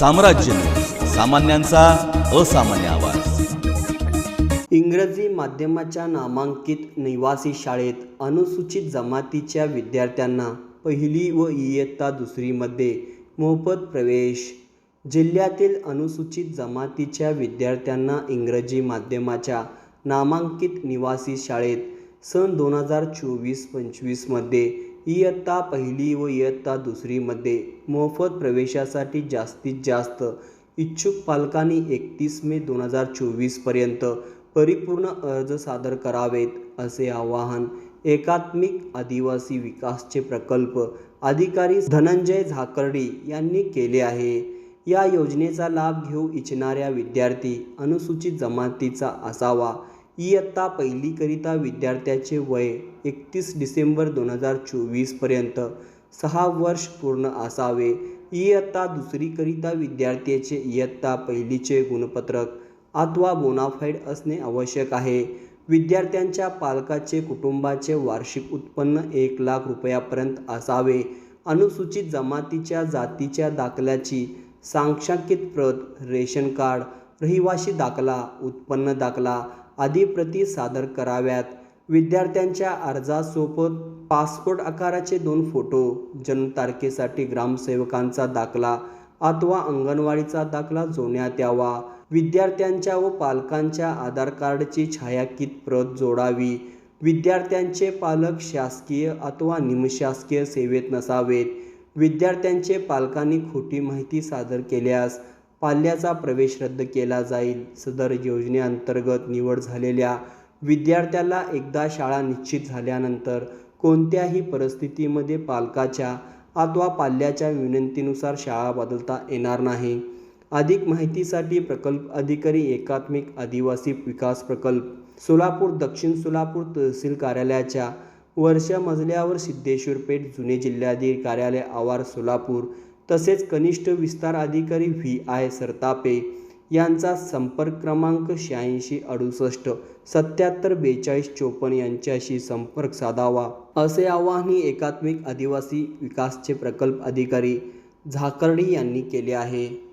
साम्राज्य. सामान्यांचा असामान्य आवाज. इंग्रजी माध्यमाच्या नामांकित निवासी शाळेत अनुसूचित जमातीच्या विद्यार्थ्यांना पहिली व इयत्ता दुसरीमध्ये मोफत प्रवेश. जिल्ह्यातील अनुसूचित जमातीच्या विद्यार्थ्यांना इंग्रजी माध्यमाच्या नामांकित निवासी शाळेत सन दोन हजार चोवीस पंचवीसमध्ये इयत्ता पहिली व इयत्ता दुसरीमध्ये मोफत प्रवेशासाठी जास्तीत जास्त इच्छुक पालकांनी एकतीस मे दोन हजार चोवीसपर्यंत परिपूर्ण अर्ज सादर करावेत असे आवाहन एकात्मिक आदिवासी विकासचे प्रकल्प अधिकारी धनंजय झाकर्डी यांनी केले आहे. या योजनेचा लाभ घेऊ इच्छिणाऱ्या विद्यार्थी अनुसूचित जमातीचा असावा. इयत्ता पहिलीकरिता विद्यार्थ्याचे वय एकतीस डिसेंबर दोन हजार चोवीसपर्यंत सहा वर्ष पूर्ण असावे. इयत्ता दुसरीकरिता विद्यार्थ्याचे इयत्ता पहिलीचे गुणपत्रक अथवा बोनाफाईड असणे आवश्यक आहे. विद्यार्थ्यांच्या पालकाचे कुटुंबाचे वार्षिक उत्पन्न एक लाख रुपयापर्यंत असावे. अनुसूचित जमातीच्या जातीच्या दाखल्याची सांख्यिकीत प्रत रेशन कार्ड रहिवासी दाखला उत्पन्न दाखला आदी प्रती सादर कराव्यात. विद्यार्थ्यांच्या अर्जासोबत पासपोर्ट आकाराचे दोन फोटो जन्मतारखेसाठी ग्रामसेवकांचा दाखला अथवा अंगणवाडीचा दाखला जोडण्यात यावा. विद्यार्थ्यांच्या व पालकांच्या आधार कार्डची छायाकित प्रत जोडावी. विद्यार्थ्यांचे पालक शासकीय अथवा निमशासकीय सेवेत नसावेत. विद्यार्थ्यांचे पालकांनी खोटी माहिती सादर केल्यास पाल्याचा प्रवेश रद्द केला जाईल. सदर योजनेअंतर्गत निवड झालेल्या विद्यार्थ्याला एकदा शाळा निश्चित झाल्यानंतर कोणत्याही परिस्थितीमध्ये पालकाच्या अथवा पाल्याच्या विनंतीनुसार शाळा बदलता येणार नाही. अधिक माहितीसाठी प्रकल्प अधिकारी एकात्मिक आदिवासी विकास प्रकल्प सोलापूर दक्षिण सोलापूर तहसील कार्यालयाच्या वर्ष मजल्यावर सिद्धेश्वर पेठ जुने जिल्हाधिकारी कार्यालय आवार सोलापूर तसेच कनिष्ठ विस्तार अधिकारी व्ही आय सरतापे यांचा संपर्क क्रमांक शहाऐंशी अडुसष्ट सत्याहत्तर बेचाळीस चोपन्न यांच्याशी संपर्क साधावा. असे आवाहनही एकात्मिक आदिवासी विकासचे प्रकल्प अधिकारी झाकर्डी यांनी केले आहे.